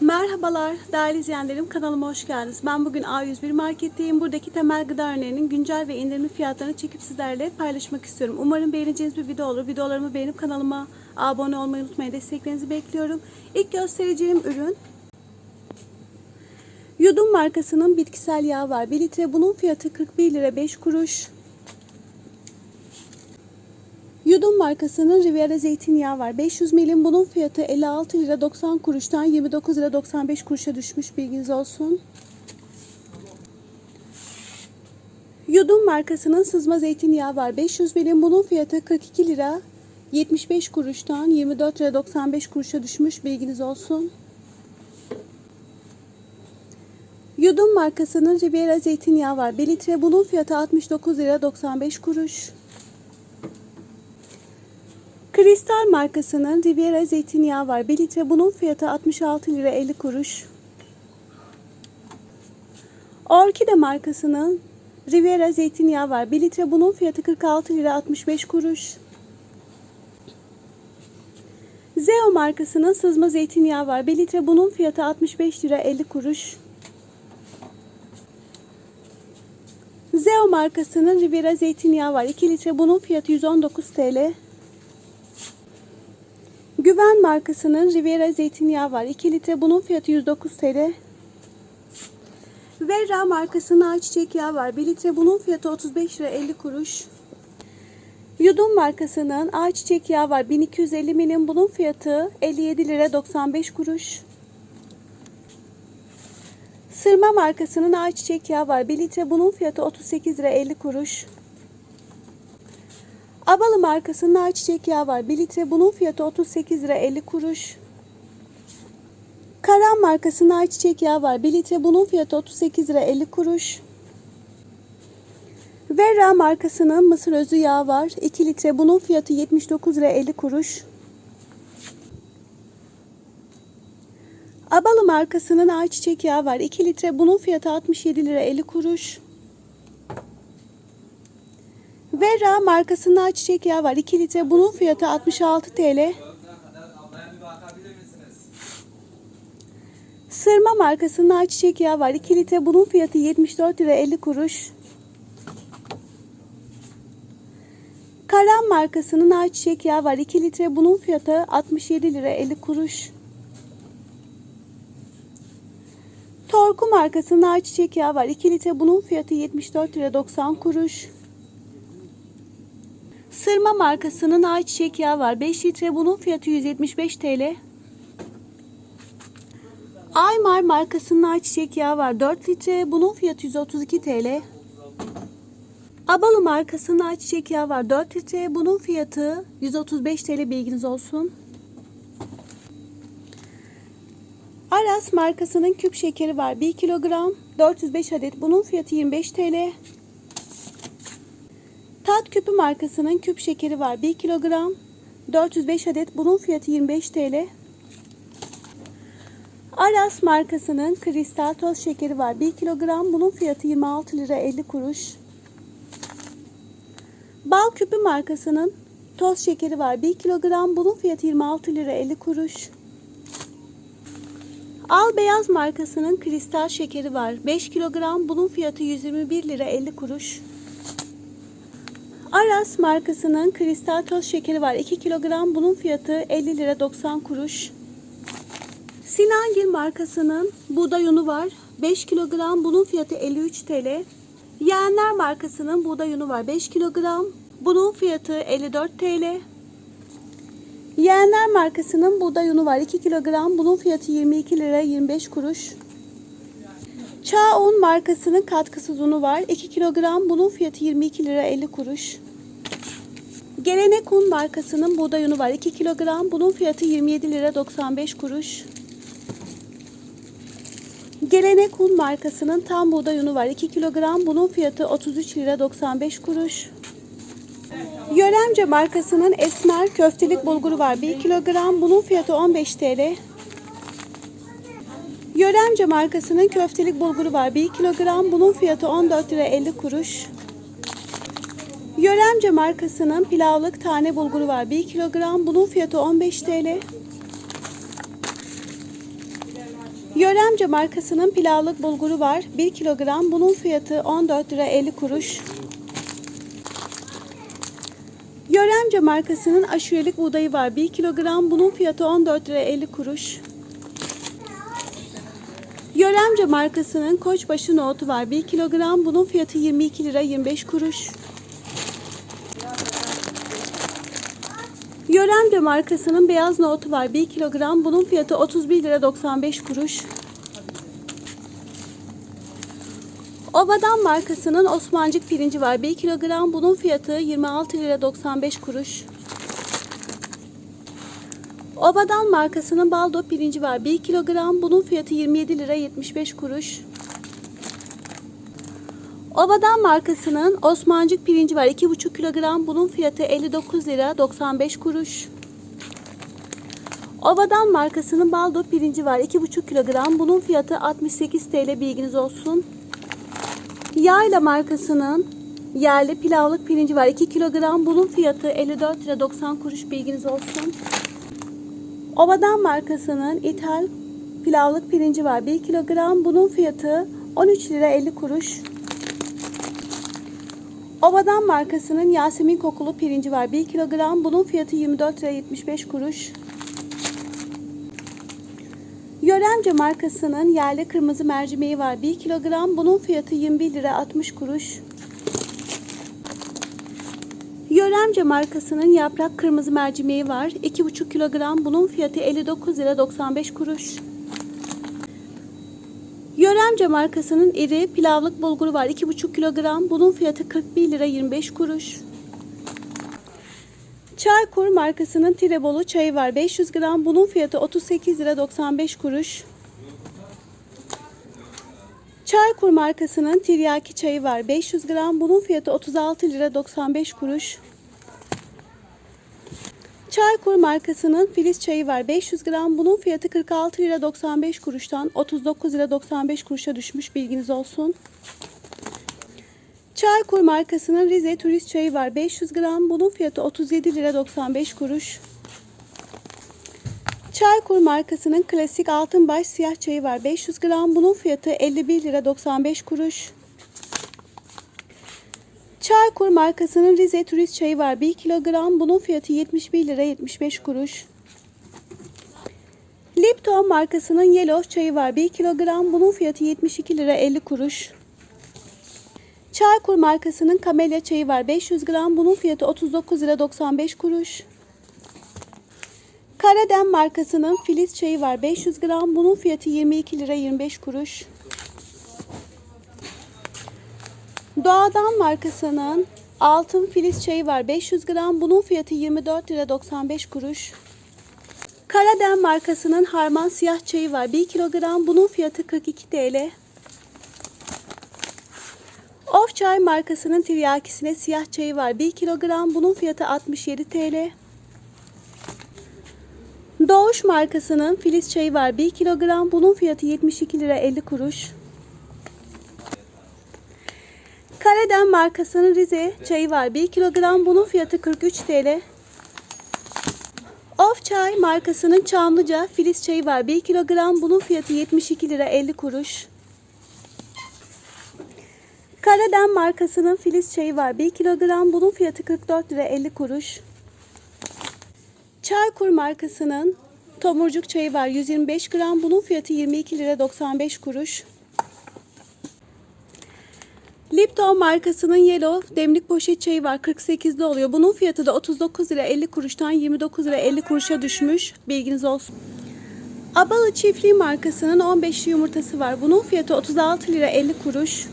Merhabalar değerli izleyenlerim kanalıma hoş geldiniz. Ben bugün A101 marketteyim. Buradaki temel gıda ürünlerinin güncel ve indirimli fiyatlarını çekip sizlerle paylaşmak istiyorum. Umarım beğeneceğiniz bir video olur. Videolarımı beğenip kanalıma abone olmayı unutmayın. Desteklerinizi bekliyorum. İlk göstereceğim ürün Yudum markasının bitkisel yağı var. 1 litre bunun fiyatı 41 lira 5 kuruş. Yudum markasının Riviera zeytinyağı var. 500 milim bunun fiyatı 56 lira 90 kuruştan 29 lira 95 kuruşa düşmüş bilginiz olsun. Yudum markasının sızma zeytinyağı var. 500 milim bunun fiyatı 42 lira 75 kuruştan 24 lira 95 kuruşa düşmüş bilginiz olsun. Yudum markasının Riviera zeytinyağı var. 1 litre bunun fiyatı 69 lira 95 kuruş. Kristal markasının Riviera zeytinyağı var. 1 litre bunun fiyatı 66 lira 50 kuruş. Orkide markasının Riviera zeytinyağı var. 1 litre bunun fiyatı 46 lira 65 kuruş. Zeo markasının sızma zeytinyağı var. 1 litre bunun fiyatı 65 lira 50 kuruş. Zeo markasının Riviera zeytinyağı var. 2 litre bunun fiyatı 119 TL. Güven markasının Riviera zeytinyağı var. 2 litre bunun fiyatı 109 TL. Verra markasının ayçiçek yağı var. 1 litre bunun fiyatı 35 lira 50 kuruş. Yudum markasının ayçiçek yağı var. 1250 milim bunun fiyatı 57 lira 95 kuruş. Sırma markasının ayçiçek yağı var. 1 litre bunun fiyatı 38 lira 50 kuruş. Abalı markasının ayçiçek yağı var. 1 litre bunun fiyatı 38 lira 50 kuruş. Karan markasının ayçiçek yağı var. 1 litre bunun fiyatı 38 lira 50 kuruş. Verra markasının mısır özü yağı var. 2 litre bunun fiyatı 79 lira 50 kuruş. Abalı markasının ayçiçek yağı var. 2 litre bunun fiyatı 67 lira 50 kuruş. Verra markasının ayçiçek yağı var. 2 litre bunun fiyatı 66 TL. Sırma markasının ayçiçek yağı var. 2 litre bunun fiyatı 74 lira 50 kuruş. Karan markasının ayçiçek yağı var. 2 litre bunun fiyatı 67 lira 50 kuruş. Torku markasının ayçiçek yağı var. 2 litre bunun fiyatı 74 lira 90 kuruş. Sırma markasının ayçiçek yağı var. 5 litre bunun fiyatı 175 TL. Aymar markasının ayçiçek yağı var. 4 litre bunun fiyatı 132 TL. Abalı markasının ayçiçek yağı var. 4 litre bunun fiyatı 135 TL bilginiz olsun. Aras markasının küp şekeri var. 1 kilogram 405 adet. Bunun fiyatı 25 TL. Tat küpü markasının küp şekeri var. 1 kilogram 405 adet. Bunun fiyatı 25 TL. Aras markasının kristal toz şekeri var. 1 kilogram. Bunun fiyatı 26 lira 50 kuruş. Bal küpü markasının toz şekeri var. 1 kilogram. Bunun fiyatı 26 lira 50 kuruş. Al Beyaz markasının kristal şekeri var. 5 kilogram. Bunun fiyatı 121 lira 50 kuruş. Aras markasının kristal toz şekeri var. 2 kilogram. Bunun fiyatı 50 lira 90 kuruş. Sinangil markasının buğday unu var. 5 kilogram. Bunun fiyatı 53 TL. Yeğenler markasının buğday unu var. 5 kilogram. Bunun fiyatı 54 TL. Yeğenler markasının buğday unu var. 2 kilogram. Bunun fiyatı 22 lira 25 kuruş. Çağ un markasının katkısız unu var. 2 kilogram. Bunun fiyatı 22 lira 50 kuruş. Gelenek un markasının buğday unu var. 2 kilogram. Bunun fiyatı 27 lira 95 kuruş. Gelenek un markasının tam buğday unu var. 2 kilogram. Bunun fiyatı 33 lira 95 kuruş. Yöremce markasının esmer köftelik bulguru var. 1 kilogram. Bunun fiyatı 15 TL. Yöremce markasının köftelik bulguru var. 1 kilogram. Bunun fiyatı 14 lira 50 kuruş. Yöremce markasının pilavlık tane bulguru var. 1 kilogram. Bunun fiyatı 15 TL. Yöremce markasının pilavlık bulguru var. 1 kilogram. Bunun fiyatı 14 lira 50 kuruş. Yöremce markasının aşurelik buğdayı var. 1 kilogram. Bunun fiyatı 14 lira 50 kuruş. Yöremce markasının koçbaşı nohutu var. 1 kilogram. Bunun fiyatı 22 lira 25 kuruş. Yöremce markasının beyaz nohutu var. 1 kilogram. Bunun fiyatı 31 lira 95 kuruş. Obadan markasının Osmancık pirinci var. 1 kilogram. Bunun fiyatı 26 lira 95 kuruş. Obadan markasının Baldo pirinci var. 1 kilogram. Bunun fiyatı 27 lira 75 kuruş. Obadan markasının Osmancık pirinci var. 2,5 kilogram. Bunun fiyatı 59 lira 95 kuruş. Obadan markasının Baldo pirinci var. 2,5 kilogram. Bunun fiyatı 68 TL bilginiz olsun. Yayla markasının yerli pilavlık pirinci var. 2 kilogram. Bunun fiyatı 54 lira 90 kuruş bilginiz olsun. Obadan markasının ithal pilavlık pirinci var. 1 kilogram. Bunun fiyatı 13 lira 50 kuruş. Obadan markasının Yasemin kokulu pirinci var. 1 kilogram. Bunun fiyatı 24 lira 75 kuruş. Yöremce markasının yerli kırmızı mercimeği var. 1 kilogram. Bunun fiyatı 21 lira 60 kuruş. Yöremce markasının yaprak kırmızı mercimeği var. 2,5 kilogram. Bunun fiyatı 59 lira 95 kuruş. Yöremce markasının iri pilavlık bulguru var. 2,5 kilogram. Bunun fiyatı 41 lira 25 kuruş. Çaykur markasının Tirebolu çayı var. 500 gram. Bunun fiyatı 38 lira 95 kuruş. Çaykur markasının tiryaki çayı var. 500 gram. Bunun fiyatı 36 lira 95 kuruş. Çaykur markasının Filiz çayı var. 500 gram. Bunun fiyatı 46 lira 95 kuruştan 39 lira 95 kuruşa düşmüş. Bilginiz olsun. Çaykur markasının Rize turist çayı var. 500 gram. Bunun fiyatı 37 lira 95 kuruş. Çaykur markasının klasik altınbaş siyah çayı var. 500 gram. Bunun fiyatı 51 lira 95 kuruş. Çaykur markasının Rize turist çayı var. 1 kilogram. Bunun fiyatı 71 lira 75 kuruş. Lipton markasının Yellow çayı var. 1 kilogram. Bunun fiyatı 72 lira 50 kuruş. Çaykur markasının Kamelya çayı var. 500 gram. Bunun fiyatı 39 lira 95 kuruş. Karadem markasının Filiz çayı var. 500 gram. Bunun fiyatı 22 lira 25 kuruş. Doğadan markasının Altın Filiz çayı var. 500 gram. Bunun fiyatı 24 lira 95 kuruş. Karadem markasının Harman siyah çayı var. 1 kilogram. Bunun fiyatı 42 TL. Of Çay markasının tiryakisine siyah çayı var. 1 kilogram. Bunun fiyatı 67 TL. Doğuş markasının Filiz çayı var. 1 kilogram. Bunun fiyatı 72 lira 50 kuruş. Karadem markasının Rize çayı var. 1 kilogram. Bunun fiyatı 43 TL. Of Çay markasının Çamlıca Filiz çayı var. 1 kilogram. Bunun fiyatı 72 lira 50 kuruş. Karadem markasının Filiz çayı var. 1 kilogram. Bunun fiyatı 44 lira 50 kuruş. Çaykur markasının Tomurcuk çayı var. 125 gram. Bunun fiyatı 22 lira 95 kuruş. Lipton markasının Yellow demlik poşet çayı var. 48'de oluyor. Bunun fiyatı da 39 lira 50 kuruştan 29 lira 50 kuruşa düşmüş. Bilginiz olsun. Abalı çiftliği markasının 15'li yumurtası var. Bunun fiyatı 36 lira 50 kuruş.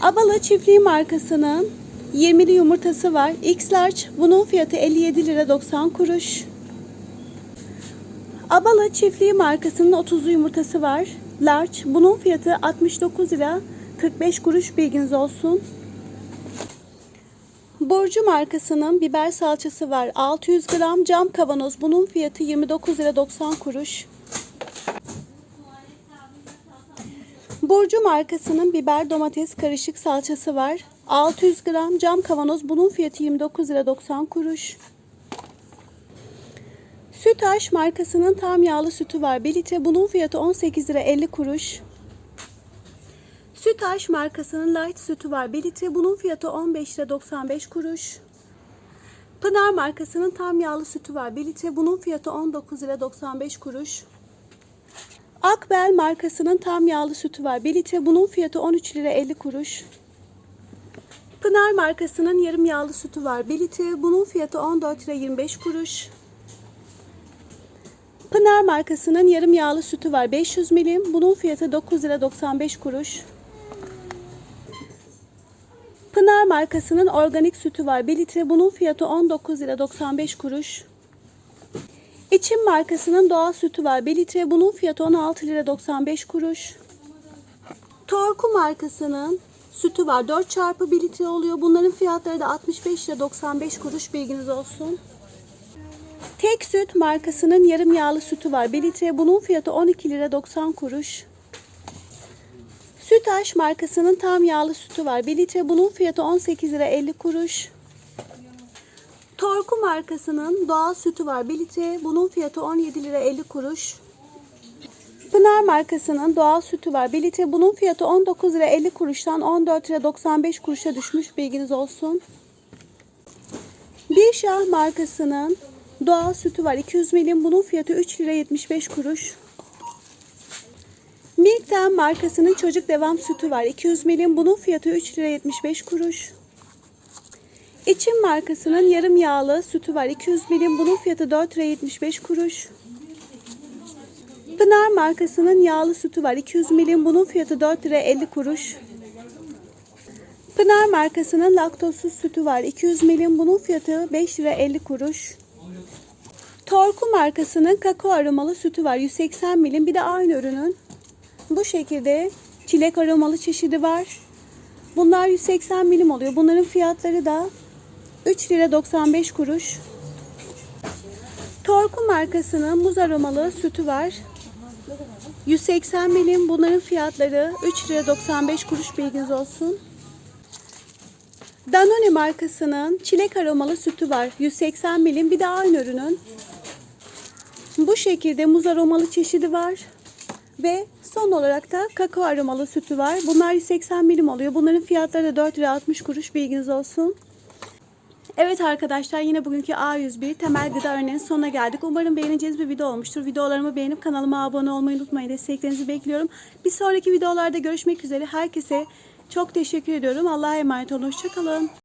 Abalı çiftliği markasının 20'li yumurtası var. X large. Bunun fiyatı 57 lira 90 kuruş. Abalı çiftliği markasının 30'lu yumurtası var. Large. Bunun fiyatı 69 lira 45 kuruş bilginiz olsun. Burcu markasının biber salçası var. 600 gram cam kavanoz. Bunun fiyatı 29 lira 90 kuruş. Burcu markasının biber domates karışık salçası var. 600 gram cam kavanoz. Bunun fiyatı 29 lira 90 kuruş. Sütaş markasının tam yağlı sütü var. 1 litre bunun fiyatı 18 lira 50 kuruş. Sütaş markasının light sütü var. 1 litre bunun fiyatı 15 lira 95 kuruş. Pınar markasının tam yağlı sütü var. 1 litre bunun fiyatı 19 lira 95 kuruş. Akbel markasının tam yağlı sütü var. 1 litre bunun fiyatı 13 lira 50 kuruş. Pınar markasının yarım yağlı sütü var. 1 litre bunun fiyatı 14 lira 25 kuruş. Pınar markasının yarım yağlı sütü var. 500 milim. Bunun fiyatı 9 lira 95 kuruş. Pınar markasının organik sütü var. 1 litre bunun fiyatı 19 lira 95 kuruş. İçim markasının doğal sütü var. 1 litre bunun fiyatı 16 lira 95 kuruş. Torku markasının sütü var. 4 çarpı 1 litre oluyor. Bunların fiyatları da 65 lira 95 kuruş bilginiz olsun. Tek süt markasının yarım yağlı sütü var. 1 litre bunun fiyatı 12 lira 90 kuruş. Sütaş markasının tam yağlı sütü var. 1 litre bunun fiyatı 18 lira 50 kuruş. Torku markasının doğal sütü var. 1 litre bunun fiyatı 17 lira 50 kuruş. Pınar markasının doğal sütü var. 1 litre bunun fiyatı 19 lira 50 kuruştan 14 lira 95 kuruşa düşmüş bilginiz olsun. Bir Şah markasının doğal sütü var. 200 milim bunun fiyatı 3 lira 75 kuruş. Milk'ten markasının çocuk devam sütü var. 200 milim bunun fiyatı 3 lira 75 kuruş. İçim markasının yarım yağlı sütü var. 200 milim bunun fiyatı 4 lira 75 kuruş. Pınar markasının yağlı sütü var. 200 milim bunun fiyatı 4 lira 50 kuruş. Pınar markasının laktozsuz sütü var. 200 milim bunun fiyatı 5 lira 50 kuruş. Torku markasının kakao aromalı sütü var. 180 milim. Bir de aynı ürünün bu şekilde çilek aromalı çeşidi var. Bunlar 180 milim oluyor. Bunların fiyatları da 3 lira 95 kuruş. Torku markasının muz aromalı sütü var. 180 milim. Bunların fiyatları 3 lira 95 kuruş bilginiz olsun. Danone markasının çilek aromalı sütü var. 180 milim. Bir de aynı ürünün. Bu şekilde muz aromalı çeşidi var. Ve son olarak da kakao aromalı sütü var. Bunlar 180 milim oluyor. Bunların fiyatları da 4 lira 60 kuruş bilginiz olsun. Evet arkadaşlar yine bugünkü A101 temel gıda örneğinin sonuna geldik. Umarım beğeneceğiniz bir video olmuştur. Videolarımı beğenip kanalıma abone olmayı unutmayın. Desteklerinizi bekliyorum. Bir sonraki videolarda görüşmek üzere. Herkese çok teşekkür ediyorum. Allah'a emanet olun. Hoşçakalın.